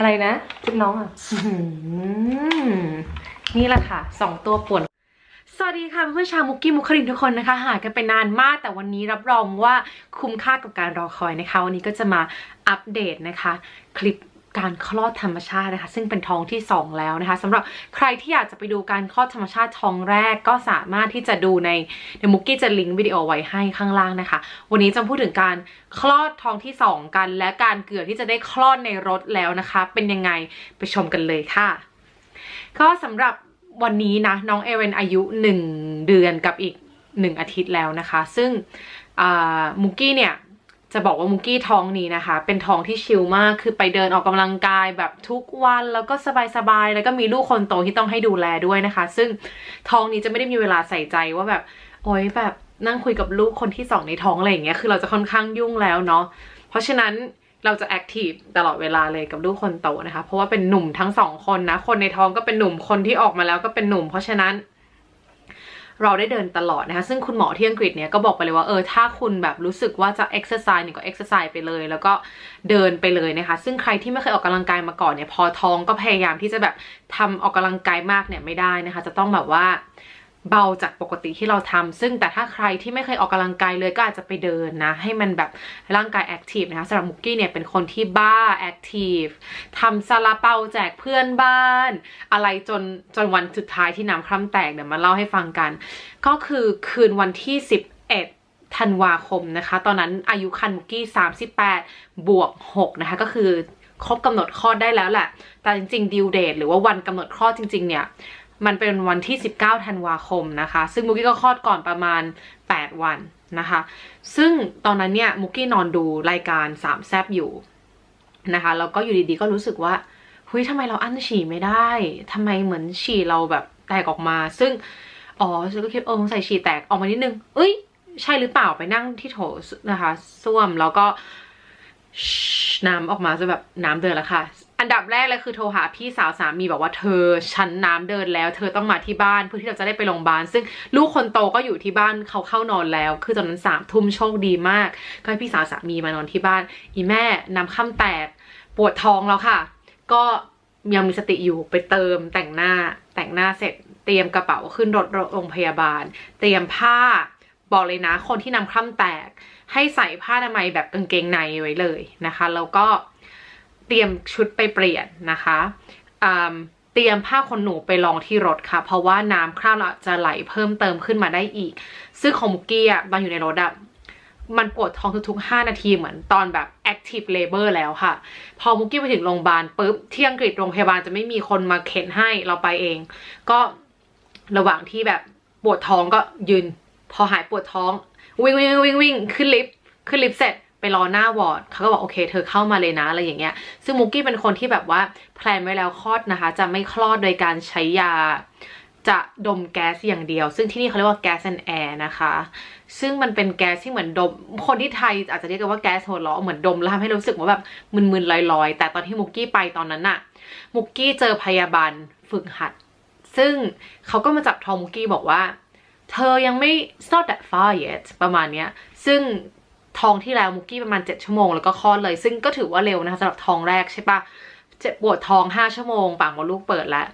อะไรนะชุดน้องอะอื้อหือนี่แหละค่ะสองตัวป่วนสวัสดีค่ะเพื่อนๆชาวมุกกี้มุกครินทุกคนนะคะ หายกันไปนานมากแต่วันนี้รับรองว่าคุ้มค่ากับการรอคอยนะคะ วันนี้ก็จะมาอัปเดตนะคะ คลิป การคลอดธรรมชาตินะคะ ซึ่งเป็นท้องที่ 2 แล้วนะคะสำหรับใครที่อยากจะไปดูการคลอดธรรมชาติท้องแรกก็สามารถที่จะดูในเดี๋ยวมุกกี้จะลิงก์วิดีโอไว้ให้ข้างล่างนะคะ วันนี้จะพูดถึงการคลอดท้องที่ 2 กัน และการเกือบที่จะได้คลอดในรถแล้วนะคะ เป็นยังไงไปชมกันเลยค่ะ ก็สำหรับวันนี้นะน้องเอเวนอายุ 1 เดือนกับอีก 1 อาทิตย์แล้วนะคะ ซึ่งมุกกี้เนี่ย จะบอกว่ามุกกี้ท้องนี้นะคะ เป็นท้องที่ชิลมากคือไปเดินออกกำลังกายแบบทุกวันแล้วก็สบายๆแล้วก็มีลูกคนโตที่ต้องให้ดูแลด้วยนะคะ ซึ่งท้องนี้จะไม่ได้มีเวลาใส่ใจว่าแบบ โอ๊ยแบบนั่งคุยกับลูกคนที่สองในท้องอะไรอย่างเงี้ยคือเราจะค่อนข้างยุ่งแล้วเนาะเพราะฉะนั้นเราจะแอคทีฟตลอดเวลาเลยกับลูกคนโตนะคะ เพราะว่าเป็นหนุ่มทั้งสองคนนะ คนในท้องก็เป็นหนุ่มคนที่ออกมาแล้วก็เป็นหนุ่ม เพราะฉะนั้น เราได้เดินตลอดนะคะซึ่งคุณหมอที่อังกฤษเนี่ยก็บอกไปเลยว่าเออถ้าคุณแบบรู้สึกว่าจะเอ็กซ์ไซส์เนี่ยก็เอ็กซ์ไซส์ไปเลย แล้วก็เดินไปเลยนะคะ ซึ่งใครที่ไม่เคยออกกำลังกายมาก่อนเนี่ยพอท้องก็พยายามที่จะแบบทำออกกำลังกายมากเนี่ยไม่ได้นะคะ จะต้องแบบว่า เบาจากปกติที่เราทำซึ่งแต่ถ้าใครที่ไม่เคยออกกำลังกายเลยก็อาจจะไปเดินนะ ให้มันแบบร่างกายแอคทีฟนะคะสำหรับมุกกี้เนี่ยเป็นคนที่บ้าแอคทีฟทำซาลาเปาแจกเพื่อนบ้าน อะไรจนจนวันสุดท้ายที่น้ำคร่ำแตกเดี๋ยวมาเล่าให้ฟังกัน ก็คือคืนวันที่ 11ธันวาคมนะคะ ตอนนั้นอายุคันมุกกี้ 38 บวก 6 นะคะ ก็คือครบกำหนดคลอดได้แล้วแหละ แต่จริงๆดิวเดทหรือว่าวันกำหนดคลอดจริง ๆ เนี่ย มันเป็นวันที่ 19 ธันวาคมนะคะ ซึ่งมุกกี้ก็คลอดก่อนประมาณ 8 วันนะคะ ซึ่งตอนนั้นเนี่ยมุกกี้นอนดูรายการสามแซบอยู่นะคะแล้วก็อยู่ดีๆก็รู้สึกว่าเฮ้ยทำไมเราอั้นฉี่ไม่ได้ทำไมเหมือนฉี่เราแบบแตกออกมา ซึ่งอ๋อฉันก็คิดเออสงสัยฉี่แตกออกมานิดนึง เอ้ย ใช่หรือเปล่าไปนั่งที่โถนะคะ ส้วมแล้วก็น้ำออกมาจะแบบน้ำเดินแล้วค่ะ อันดับแรกเลยคือโทรหาพี่สาวสามีบอกว่าเธอฉันน้ำเดินแล้ว เธอต้องมาที่บ้านเพื่อที่เราจะได้ไปโรงพยาบาล ซึ่งลูกคนโตก็อยู่ที่บ้านเขาเข้านอนแล้ว คือตอนนั้นสามทุ่มโชคดีมาก ก็ให้พี่สาวสามีมานอนที่บ้าน อีแม่น้ำค่ำแตกปวดท้องแล้วค่ะ ก็ยังมีสติอยู่ไปเติมแต่งหน้าแต่งหน้าเสร็จ เตรียมกระเป๋าขึ้นรถโรงพยาบาล เตรียมผ้าบอกเลยนะ คนที่นำคร่ำแตก ให้ใส่ผ้าอนามัยแบบกางเกงในไว้เลยนะคะ แล้วก็ เตรียมชุดไปเปลี่ยนนะคะเตรียมผ้าขนหนูไปลองที่รถค่ะ เพราะว่าน้ำคราบเราจะไหลเพิ่มเติมขึ้นมาได้อีก ซึ่งของมุกกี้อะตอนอยู่ในรถอะมันปวดท้องทุกๆ 5 นาทีเหมือนตอนแบบ active labor แล้วค่ะ พอมุกกี้ไปถึงโรงพยาบาลปุ๊บที่อังกฤษโรงพยาบาลจะไม่มีคนมาเข็นให้เราไปเอง ก็ระหว่างที่แบบปวดท้องก็ยืน พอหายปวดท้อง วิ่งวิ่งวิ่งวิ่งขึ้นลิฟต์ขึ้นลิฟต์เสร็จ ไปรอหน้าวอร์ดเขาก็บอกโอเค เธอเข้ามาเลยนะอะไรอย่างเงี้ย ซึ่งมุกกี้เป็นคนที่แบบว่าแพลนไว้แล้วคลอดนะคะ จะไม่คลอดโดยการใช้ยาจะดมแก๊สอย่างเดียว ซึ่งที่นี่เขาเรียกว่าแก๊สแอนแอร์นะคะ ซึ่งมันเป็นแก๊สที่เหมือนดม คนที่ไทยอาจจะเรียกกันว่าแก๊สหัวเราะเหมือนดมแล้วทำให้รู้สึกว่าแบบมึนๆลอยๆ แต่ตอนที่มุกกี้ไปตอนนั้นน่ะมุกกี้เจอพยาบาลฝึกหัด ซึ่งเขาก็มาจับทองมุกกี้บอกว่า เธอยังไม่ it's not that far yet ประมาณเนี้ย ซึ่ง ทองที่แล้วมุกกี้ประมาณ 7 ชั่วโมงแล้วก็คลอดเลย ซึ่งก็ถือว่าเร็วนะคะสำหรับทองแรกใช่ปะเจ็บปวดท้อง 5 ชั่วโมงปากมดลูกเปิดแล้ว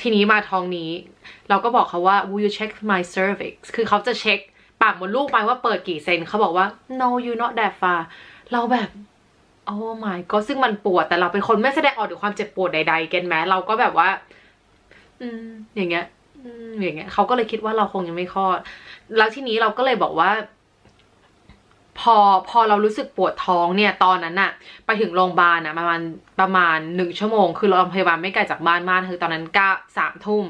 ทีนี้มาท้องนี้ เราก็บอกเขาว่า will you check my cervix คือเขาจะเช็คปากมดลูกไปว่าเปิดกี่เซนเขาบอกว่า no you not that far เราแบบโอ้ my god ซึ่งมันปวดแต่เราเป็นคนไม่แสดงออกถึงความเจ็บปวดใดๆเก็นไหมเราก็แบบว่า อืม อย่างเงี้ยอืมอย่างเงี้ยเขาก็เลยคิดว่าเราคงยังไม่คลอด แล้วทีนี้เราก็เลยบอกว่า พอพอเรารู้สึกปวดท้องเนี่ยตอนนั้นน่ะไปถึงโรงพยาบาลน่ะประมาณประมาณหนึ่งชั่วโมง คือโรงพยาบาลไม่ไกลจากบ้านมากคือตอนนั้นก็สามทุ่ม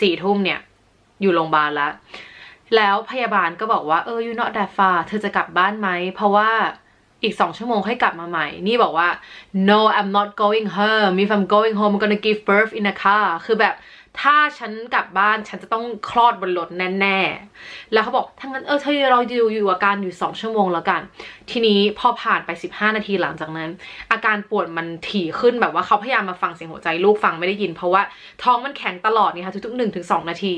สี่ทุ่มเนี่ยอยู่โรงพยาบาลแล้ว แล้วพยาบาลก็บอกว่าเออ you not that far เธอจะกลับบ้านไหม เพราะว่าอีกสองชั่วโมงค่อยกลับมาใหม่ นี่บอกว่า no I'm not going home if I'm going home I'm gonna give birth in a car คือแบบ ถ้าฉันกลับบ้านฉันจะต้องคลอดบนรถแน่ๆ แล้วเขาบอกถ้างั้นเออเธอเราอยู่อยู่อาการอยู่สองชั่วโมงแล้วกัน ทีนี้พอผ่านไป 15 นาทีหลังจากนั้น อาการปวดมันถี่ขึ้นแบบว่าเขาพยายามมาฟังเสียงหัวใจลูกฟังไม่ได้ยิน เพราะว่าท้องมันแข็งตลอดนี่ค่ะทุกๆหนึ่งถึงสองนาที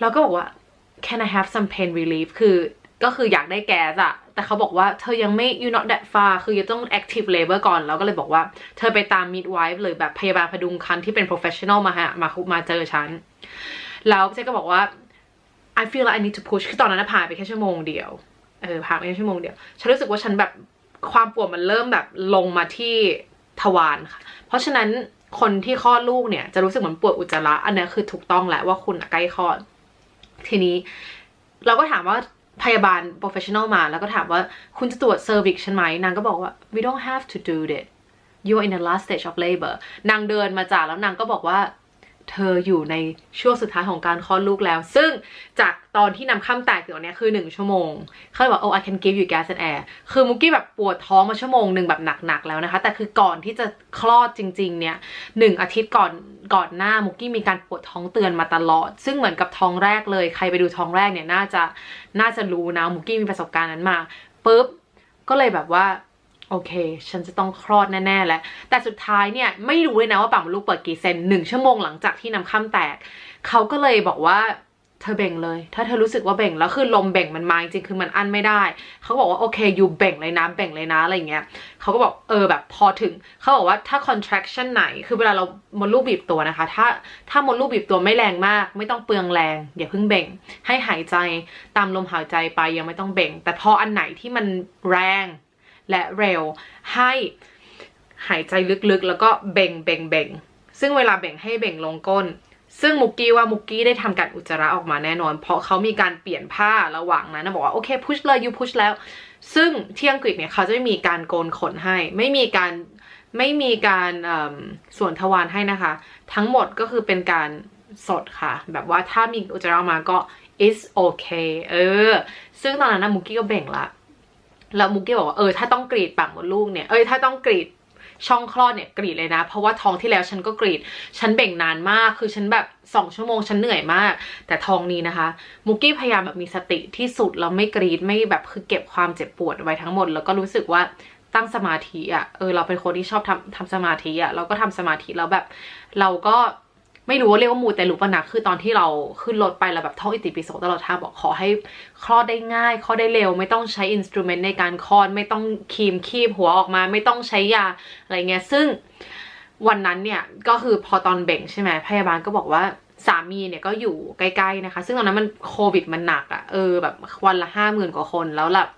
แล้วก็บอกว่า can I have some pain relief คือ ก็คืออยากได้แก๊สอะแต่เขาบอกว่าเธอยังไม่ you not that far คือยังต้อง active labor ก่อน แล้วก็เลยบอกว่าเธอไปตาม midwife เลยแบบพยาบาลพดุงครรภ์ที่เป็น professional มาฮะมามาเจอฉัน แล้วเจ๊ก็บอกว่า I feel like I need to push คือตอนนั้นผ่านไปแค่ชั่วโมงเดียว เออผ่านไปแค่ชั่วโมงเดียว ฉันรู้สึกว่าฉันแบบความปวดมันเริ่มแบบลงมาที่ทวารค่ะ เพราะฉะนั้นคนที่คลอดลูกเนี่ยจะรู้สึกเหมือนปวดอุจจาระ อันนี้คือถูกต้องแหละว่าคุณใกล้คลอด ทีนี้ เราก็ถามว่า พยาบาล professional มา แล้วก็ถามว่าคุณจะตรวจ cervix ฉันไหมนางก็บอกว่า we don't have to do that you're in the last stage of labor นางเดินมาจากแล้วนางก็บอกว่า เธออยู่ในช่วงสุดท้ายของการคลอดลูกแล้ว ซึ่งจากตอนที่นำข้ามแตกถึงตอนเนี้ยคือหนึ่งชั่วโมง เขาเลยบอก oh I can give you gas and air คือมุกกี้แบบปวดท้องมาชั่วโมงหนึ่งแบบหนักๆแล้วนะคะ แต่คือก่อนที่จะคลอดจริง ๆ เนี่ยหนึ่งอาทิตย์ก่อนก่อนหน้ามุกกี้มีการปวดท้องเตือนมาตลอด ซึ่งเหมือนกับท้องแรกเลย ใครไปดูท้องแรกเนี่ยน่าจะน่าจะรู้นะมุกกี้มีประสบการณ์นั้นมาปุ๊บก็เลยแบบว่า โอเค ฉันจะต้องคลอดแน่ๆแล้ว แต่สุดท้ายเนี่ยไม่รู้เลยนะว่าปากมดลูกเปิดกี่เซนหนึ่งชั่วโมงหลังจากที่น้ำข้ามแตก เขาก็เลยบอกว่าเธอเบ่งเลย ถ้าเธอรู้สึกว่าเบ่งแล้วคือลมเบ่งมันมาจริงๆคือมันอั้นไม่ได้ เขาบอกว่าโอเคอยู่เบ่งเลยนะเบ่งเลยนะอะไรเงี้ยเขาก็บอกเออแบบพอถึง เขาบอกว่าถ้า contraction ไหน คือเวลาเรามดลูกบีบตัวนะคะ ถ้าถ้ามดลูกบีบตัวไม่แรงมาก ไม่ต้องเปลืองแรงอย่าเพิ่งเบ่ง ให้หายใจตามลมหายใจไปยังไม่ต้องเบ่ง แต่พออันไหนที่มันแรง และเร็ว ให้หายใจลึกๆ แล้วก็เบ่งเบ่งเบ่งซึ่งเวลาเบ่งให้เบ่งลงก้น ซึ่งมุกกี้ว่ามุกกี้ได้ทำการอุจจาระออกมาแน่นอน เพราะเขามีการเปลี่ยนผ้าระหว่างนั้นนะบอกว่าโอเคพุชเลยยูพุชแล้ว ซึ่งที่อังกฤษเนี่ยเขาจะไม่มีการโกนขนให้ ไม่มีการไม่มีการส่วนทวารให้นะคะ ทั้งหมดก็คือเป็นการสดค่ะ แบบว่าถ้ามีอุจจาระมาก็ is okay เออ ซึ่งตอนนั้นนะมุกกี้ก็เบ่งละ แล้วมุกกี้บอกว่าเออถ้าต้องกรีดปากมดลูกเนี่ยเอ้ยถ้าต้องกรีดช่องคลอดเนี่ยกรีดเลยนะ เพราะว่าท้องที่แล้วฉันก็กรีด ฉันเบ่งนานมากคือฉันแบบสองชั่วโมงฉันเหนื่อยมาก แต่ท้องนี้นะคะ มุกกี้พยายามแบบมีสติที่สุดแล้วไม่กรีดไม่แบบคือเก็บความเจ็บปวดไว้ทั้งหมด แล้วก็รู้สึกว่าตั้งสมาธิอะ่ะเออเราเป็นคนที่ชอบทำทำสมาธิอะ่ะเราก็ทำสมาธิแล้วแบบ เราก็ ไม่รู้ว่าเรียกว่ามูแต่รู้ปะนะคือตอนที่เราขึ้นรถไปเราแบบท่องอิติปิโสตลอดทางบอกขอให้คลอดได้ง่ายคลอดได้เร็ว ไม่ต้องใช้อินสตูเมนต์ในการคลอด ไม่ต้องคีมคีบหัวออกมา ไม่ต้องใช้ยาอะไรเงี้ยซึ่งวันนั้นเนี่ยก็คือพอตอนเบ่งใช่ไหมพยาบาลก็บอกว่าสามีเนี่ยก็อยู่ใกล้ๆนะคะ ซึ่งตอนนั้นมันโควิดมันหนักอะ่ะเออแบบวันละห้าหมื่นกว่าคนแล้วแบบ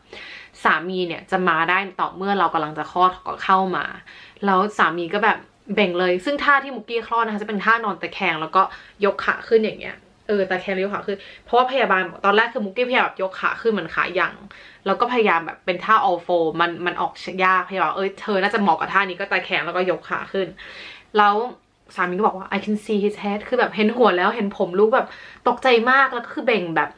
สามีเนี่ยจะมาได้ต่อเมื่อเรากำลังจะคลอดก็เข้ามา แล้วสามีก็แบบ เบ่งเลย ซึ่งท่าที่มุกกี้คลอดนะคะจะเป็นท่านอนตะแคงแล้วก็ยกขาขึ้นอย่างเงี้ยเออตะแคงยกขาขึ้นเพราะว่าพยาบาลตอนแรกคือมุกกี้พยายามแบบยกขาขึ้นเหมือนขาหยั่งแล้วก็พยายามแบบเป็นท่าออลโฟมันมันออกยากพยาบาลเออเธอน่าจะเหมาะกับท่านี้ก็ตะแคงแล้วก็ยกขาขึ้น แล้วสามีก็บอกว่า I can see his head คือแบบเห็นหัวแล้วเห็นผมลูกแบบตกใจมากแล้วก็คือเบ่งแบบ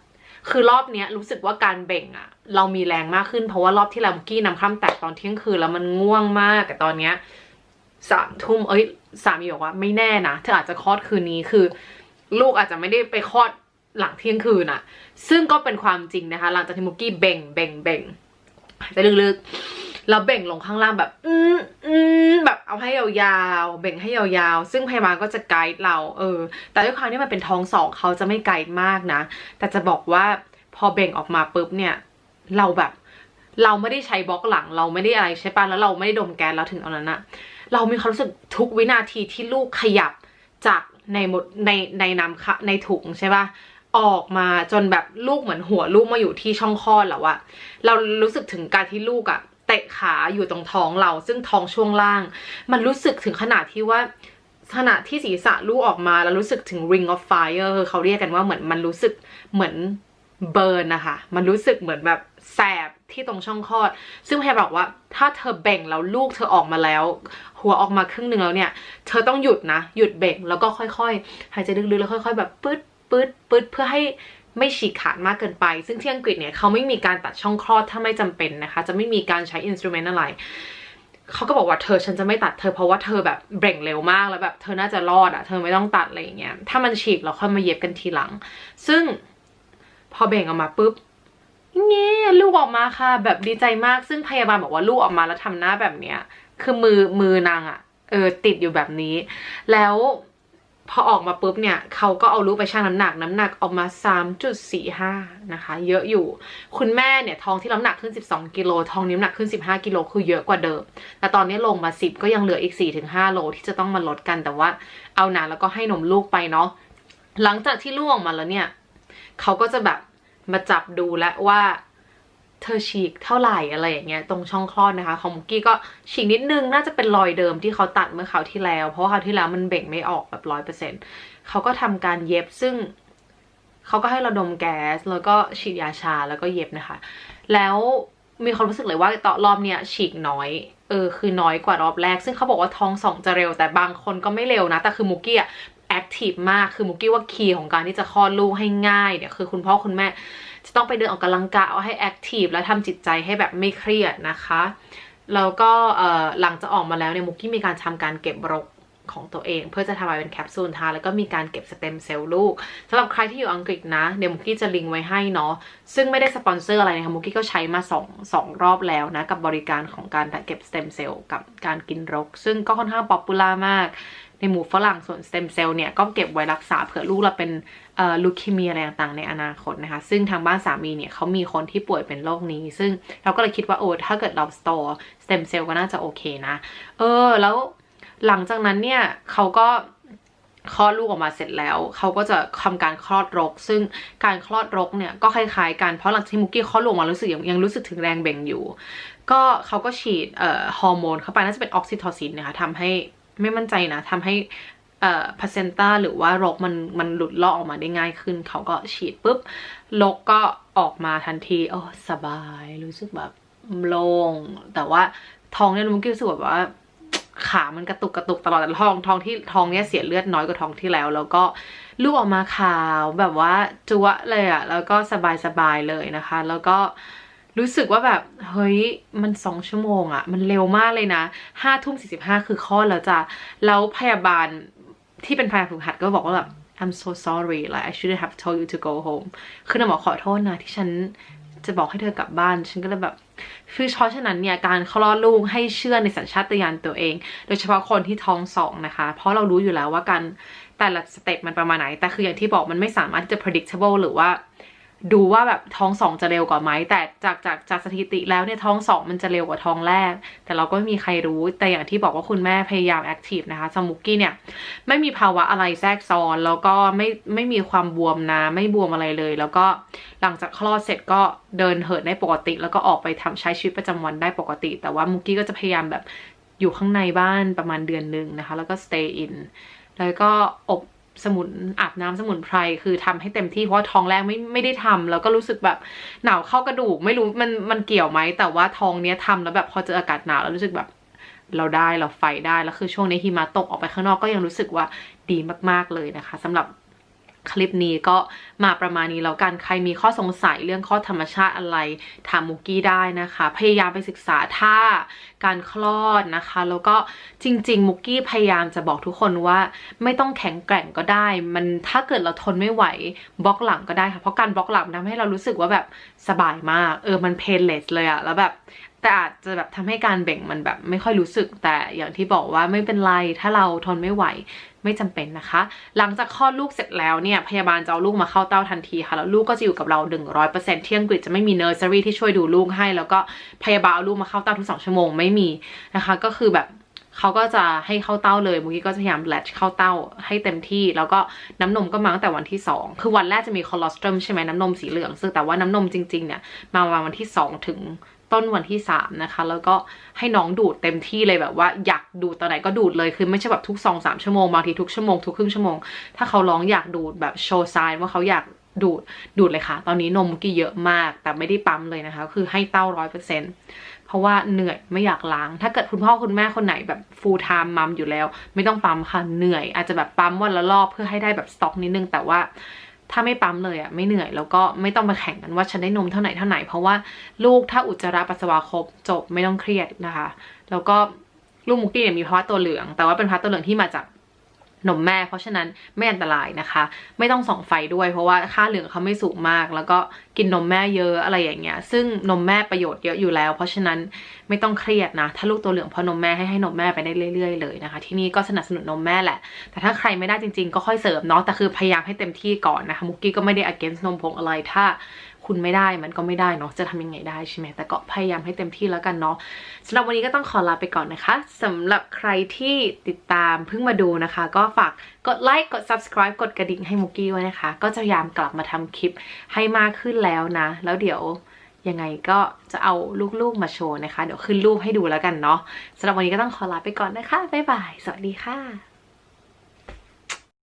คือรอบเนี้ยรู้สึกว่าการเบ่งอะเรามีแรงมากขึ้นเพราะว่ารอบที่เรามุกกี้นำข้ามแตกตอนเที่ยงคืนแล้วมันง่วงมากแต่ตอนเนี้ย สามทุ่มเอ้ยสามีบอกว่าไม่แน่นะเธออาจจะคลอดคืนนี้คือ ลูกอาจจะไม่ได้ไปคลอดหลังเที่ยงคืนอะซึ่งก็เป็นความจริงนะคะ หลังจากที่มุกกี้เบ่งเบ่งเบ่งจะลึกๆแล้วเบ่งลงข้างล่างแบบ อืมอืมแบบเอาให้ยาวๆเบ่งให้ยาวๆ ซึ่งพยาบาลก็จะไกด์เรา เออ แต่ด้วยความที่มันเป็นท้องสองเขาจะไม่ไกด์มากนะ แต่จะบอกว่าพอเบ่งออกมาปุ๊บเนี่ย เราแบบ เราไม่ได้ใช้บล็อกหลัง เราไม่ได้อะไรใช่ปะแล้วเราไม่ได้ดมแก๊สแล้วถึงตอนนั้นอะ เรามีความรู้สึกทุกวินาทีที่ลูกขยับจากในหมดในในน้ำคะในถุงใช่ปะออกมาจนแบบลูกเหมือนหัวลูกมาอยู่ที่ช่องคลอดแล้วอะเรารู้สึกถึงการที่ลูกอะเตะขาอยู่ตรงท้องเรา ซึ่งท้องช่วงล่าง มันรู้สึกถึงขนาดที่ว่าขณะที่ศีรษะลูกออกมาแล้วรู้สึกถึง ring of fire เขาเรียกกันว่าเหมือนมันรู้สึกเหมือนเบิร์นนะคะ มันรู้สึกเหมือนแบบแสบ ที่ตรงช่องคลอด ซึ่งแพยาบอกว่า ถ้าเธอเบ่งแล้วลูกเธอออกมาแล้ว หัวออกมาครึ่งหนึ่งแล้วเนี่ย เธอต้องหยุดนะ หยุดเบ่งแล้วก็ค่อยๆ หายใจลึกๆแล้วค่อย ๆ แบบปื๊ดปื๊ดปื๊ดเพื่อให้ไม่ฉีกขาดมากเกินไป ซึ่งที่อังกฤษเนี่ยเขาไม่มีการตัดช่องคลอดถ้าไม่จำเป็นนะคะ จะไม่มีการใช้อินสตูเมนต์อะไร เขาก็บอกว่าเธอฉันจะไม่ตัดเธอเพราะว่าเธอแบบเบ่งเร็วมากแล้วแบบเธอน่าจะรอดอะ เธอไม่ต้องตัดอะไรอย่างเงี้ย ถ้ามันฉีกเราค่อยมาเย็บกันทีหลัง ซึ่งพอเบ่งออกมาปุ๊บ เงี้ยลูกออกมาค่ะ แบบดีใจมากซึ่งพยาบาลบอกว่าลูกออกมาแล้วทำหน้าแบบเนี้ย คือมือมือนางอะเออติดอยู่แบบนี้ แล้วพพอออกมาปุ๊บเนี่ยเขาก็เอาลูกไปชั่งน้ำหนักน้ำหนักออกมา 3.45 นะคะ เยอะอยู่ คุณแม่เนี่ยท้องที่น้ำหนักขึ้น 12 กิโลท้องนี้น้ำหนักขึ้น 15 กิโลคือเยอะกว่าเดิม แต่ตอนนี้ลงมา 10 ก็ยังเหลืออีก 4-5 โลที่จะต้องมาลดกันแต่ว่าเอาหนาแล้วก็ให้นมลูกไปเนาะหลังจากที่ลูกออกมาแล้วเนี่ยเขาก็จะแบบ มาจับดูแล้วว่าเธอฉีกเท่าไหร่อะไรอย่างเงี้ยตรงช่องคลอดนะคะ ของมุกกี้ก็ฉีกนิดนึงน่าจะเป็นรอยเดิมที่เขาตัดเมื่อคราวที่แล้ว เพราะว่าคราวที่แล้วมันเบ่งไม่ออกแบบร้อยเปอร์เซ็นต์เขาก็ทำการเย็บซึ่งเขาก็ให้เราดมแก๊ส แล้วก็ฉีดยาชาแล้วก็เย็บนะคะ แล้วมีความรู้สึกเลยว่าต่อรอบเนี้ยฉีกน้อยเออคือน้อยกว่ารอบแรก ซึ่งเขาบอกว่าท้องสองจะเร็วแต่บางคนก็ไม่เร็วนะ แต่คือมุกกี้อะ แอคทีฟมากคือมุกกี้ว่าคีย์ของการที่จะคลอดลูกให้ง่ายเนี่ยคือคุณพ่อคุณแม่จะต้องไปเดินออกกำลังกายเอาให้แอคทีฟและทำจิตใจให้แบบไม่เครียดนะคะแล้วก็หลังจะออกมาแล้วเนี่ยมุกกี้มีการทำการเก็บรก ของตัวเอง เพื่อจะทำมาเป็นแคปซูลทานแล้วก็มีการเก็บสเต็มเซลล์ลูกสำหรับใครที่อยู่อังกฤษนะเดี๋ยวมุกกี้จะลิงก์ไว้ให้เนาะซึ่งไม่ได้สปอนเซอร์อะไรนะคะมุกกี้ก็ใช้มา2งสองรอบแล้วนะ กับบริการของการเก็บสเต็มเซลล์กับการกินรก ซึ่งก็ค่อนข้างป๊อปปูล่ามากในหมู่ฝรั่งส่วนสเต็มเซลล์เนี่ยก็เก็บไว้รักษาเผื่อลูกเราเป็นลูคีเมียอะไรต่างๆในอนาคตนะคะ ซึ่งทางบ้านสามีเนี่ยเขามีคนที่ป่วยเป็นโรคนี้ ซึ่งเราก็เลยคิดว่าโอ้ถ้าเกิดเราสโตร์สเต็มเซลล์ก็น่าจะโอเคนะ เออ แล้ว หลังจากนั้นเนี่ยเขาก็คลอดลูกออกมาเสร็จแล้ว เขาก็จะทำการคลอดรก ซึ่งการคลอดรกเนี่ยก็คล้ายๆกันเพราะหลังที่มุกกี้คลอดลูกมารู้สึกยังยังรู้สึกถึงแรงเบ่งอยู่ ก็เขาก็ฉีดเอ่อฮอร์โมนเข้าไปน่าจะเป็นออกซิโทซินนะคะทำให้ไม่มั่นใจนะทำให้เอ่อพาเซนต้าหรือว่ารกมันมันหลุดลอกออกมาได้ง่ายขึ้น เขาก็ฉีดปุ๊บรกก็ออกมาทันทีโอ้สบายรู้สึกแบบโล่งแต่ว่าท้องเนี่ยมุกกี้รู้สึกแบบว่า ขามันกระตุกกระตุกตลอดแต่ท้องท้องที่ท้องเนี้ยเสียเลือดน้อยกว่าท้องที่แล้ว แล้วก็ลูกออกมาขาวแบบว่าจัวเลยอะแล้วก็สบายสบายเลยนะคะ แล้วก็รู้สึกว่าแบบ เฮ้ยมันสองชั่วโมงอะมันเร็วมากเลยนะห้าทุ่มสี่สิบห้าคือคลอดแล้วจ้ะแล้วพยาบาลที่เป็นพยาบาลฝึกหัดก็บอกว่าแบบ I'm so sorry like I shouldn't have told you to go home คือนาหมอขอโทษนะที่ฉันจะบอกให้เธอกลับบ้าน ฉันก็เลยแบบ คือเพราะฉะนั้นเนี่ยการคลอดลูกให้เชื่อในสัญชาตญาณตัวเอง โดยเฉพาะคนที่ท้องสองนะคะ เพราะเรารู้อยู่แล้วว่าการแต่ละสเต็ปมันประมาณไหน แต่คืออย่างที่บอกมันไม่สามารถที่จะ predictable หรือว่า ดูว่าแบบท้องสองจะเร็วกว่าไหมแต่จากจากจากสถิติแล้วเนี่ยท้องสองมันจะเร็วกว่าท้องแรก แต่เราก็ไม่มีใครรู้แต่อย่างที่บอกว่าคุณแม่พยายามแอคทีฟนะคะสมุกกี้เนี่ยไม่มีภาวะอะไรแทรกซ้อน แล้วก็ไม่ไม่มีความบวมนะไม่บวมอะไรเลย แล้วก็หลังจากคลอดเสร็จก็เดินเหินได้ปกติ แล้วก็ออกไปทำใช้ชีวิตประจำวันได้ปกติ แต่ว่ามุกกี้ก็จะพยายามแบบอยู่ข้างในบ้านประมาณเดือนหนึ่งนะคะ แล้วก็ stay in แล้วก็อบ สมุนอาบน้ำสมุนไพรคือทำให้เต็มที่เพราะท้องแรกไม่ไม่ได้ทำแล้วก็รู้สึกแบบหนาวเข้ากระดูกไม่รู้มันมันเกี่ยวไหมแต่ว่าท้องเนี้ยทำแล้วแบบพอเจออากาศหนาวแล้วรู้สึกแบบเราได้เราไฟได้แล้วคือช่วงนี้หิมะตกออกไปข้างนอกก็ยังรู้สึกว่าดีมากๆเลยนะคะสำหรับ คลิปนี้ก็มาประมาณนี้แล้วกัน ใครมีข้อสงสัยเรื่องข้อธรรมชาติอะไร ถามมุกกี้ได้นะคะ พยายามไปศึกษาท่าการคลอดนะคะ แล้วก็จริง ๆ มุกกี้พยายามจะบอกทุกคนว่า ไม่ต้องแข็งแกร่งก็ได้ มันถ้าเกิดเราทนไม่ไหวบล็อกหลังก็ได้ค่ะ เพราะการบล็อกหลังทำให้เรารู้สึกว่าแบบสบายมาก เออมันเพนเลสเลยอะแล้วแบบ แต่อาจจะแบบทำให้การเบ่งมันแบบไม่ค่อยรู้สึก แต่อย่างที่บอกว่าไม่เป็นไร ถ้าเราทนไม่ไหวไม่จำเป็นนะคะ หลังจากคลอดลูกเสร็จแล้วเนี่ย พยาบาลจะเอาลูกมาเข้าเต้าทันทีค่ะ แล้วลูกก็จะอยู่กับเรา 100%ที่อังกฤษจะไม่มีเนอร์เซอรี่ที่ช่วยดูลูกให้ แล้วก็พยาบาลเอาลูกมาเข้าเต้าทุกสองชั่วโมงไม่มีนะคะ ก็คือแบบเขาก็จะให้เข้าเต้าเลยมุกี้ก็จะพยายามแลชเข้าเต้าให้เต็มที่ แล้วก็น้ำนมก็มาตั้งแต่วันที่ 2 คือวันแรกจะมีคอลอสตรมใช่ไหมน้ำนมสีเหลือง ซึ่งแต่ว่าน้ำนมจริงๆเนี่ยมาวันที่ 2 ถึง ต้นวันที่ 3 นะคะ แล้วก็ให้น้องดูดเต็มที่เลยแบบว่าอยากดูดตอนไหนก็ดูดเลยคือไม่ใช่แบบทุกสองสามชั่วโมงบางทีทุกชั่วโมงทุกครึ่งชั่วโมงถ้าเขาร้องอยากดูดแบบโชว์ไซน์ว่าเขาอยากดูดดูดเลยค่ะ ตอนนี้นมมุกี้เยอะมาก แต่ไม่ได้ปั๊มเลยนะคะ คือให้เต้าร้อยเปอร์เซ็นต์เพราะว่าเหนื่อยไม่อยากล้าง ถ้าเกิดคุณพ่อคุณแม่คนไหนแบบ full time มัมอยู่แล้ว ไม่ต้องปั๊มค่ะเหนื่อย อาจจะแบบปั๊มวันละรอบเพื่อให้ได้แบบสต็อกนิดนึงแต่ว่า ถ้าไม่ปั๊มเลยอะ่ะไม่เหนื่อยแล้วก็ไม่ต้องมาแข่งกันว่าฉันได้นมเท่าไหร่เท่าไหร่เพราะว่าลูกถ้าอุจจาระปัสสาวะครบจบไม่ต้องเครียดนะคะ แล้วก็ลูกมุกกี้เนี่ยมีภาวะตัวเหลือง แต่ว่าเป็นภาวะตัวเหลืองที่มาจาก นมแม่เพราะฉะนั้นไม่อันตรายนะคะ ไม่ต้องส่องไฟด้วย เพราะว่าค่าเหลืองเขาไม่สูงมาก แล้วก็กินนมแม่เยอะอะไรอย่างเงี้ย ซึ่งนมแม่ประโยชน์เยอะอยู่แล้ว เพราะฉะนั้นไม่ต้องเครียดนะ ถ้าลูกตัวเหลืองเพราะนมแม่ให้ให้นมแม่ไปได้เรื่อย ๆ เลยนะคะ ที่นี่ก็สนับสนุนนมแม่แหละ แต่ถ้าใครไม่ได้จริง ๆ ก็ค่อยเสริมเนาะแต่คือพยายามให้เต็มที่ก่อนนะคะมุกกี้ก็ไม่ได้ against นมผงอะไรถ้า คุณไม่ได้มันก็ไม่ได้เนาะจะทำยังไงได้ใช่ไหมแต่ก็พยายามให้เต็มที่แล้วกันเนาะสำหรับวันนี้ก็ต้องขอลาไปก่อนนะคะสำหรับใครที่ติดตามเพิ่งมาดูนะคะ ก็ฝากกดไลค์กด subscribe กดกระดิ่งให้มุกกี้ไว้นะคะ ก็จะพยายามกลับมาทำคลิปให้มากขึ้นแล้วนะ แล้วเดี๋ยวยังไงก็จะเอาลูกๆมาโชว์นะคะ เดี๋ยวขึ้นรูปให้ดูแล้วกันเนาะสำหรับวันนี้ก็ต้องขอลาไปก่อนนะคะบ๊ายบายสวัสดีค่ะ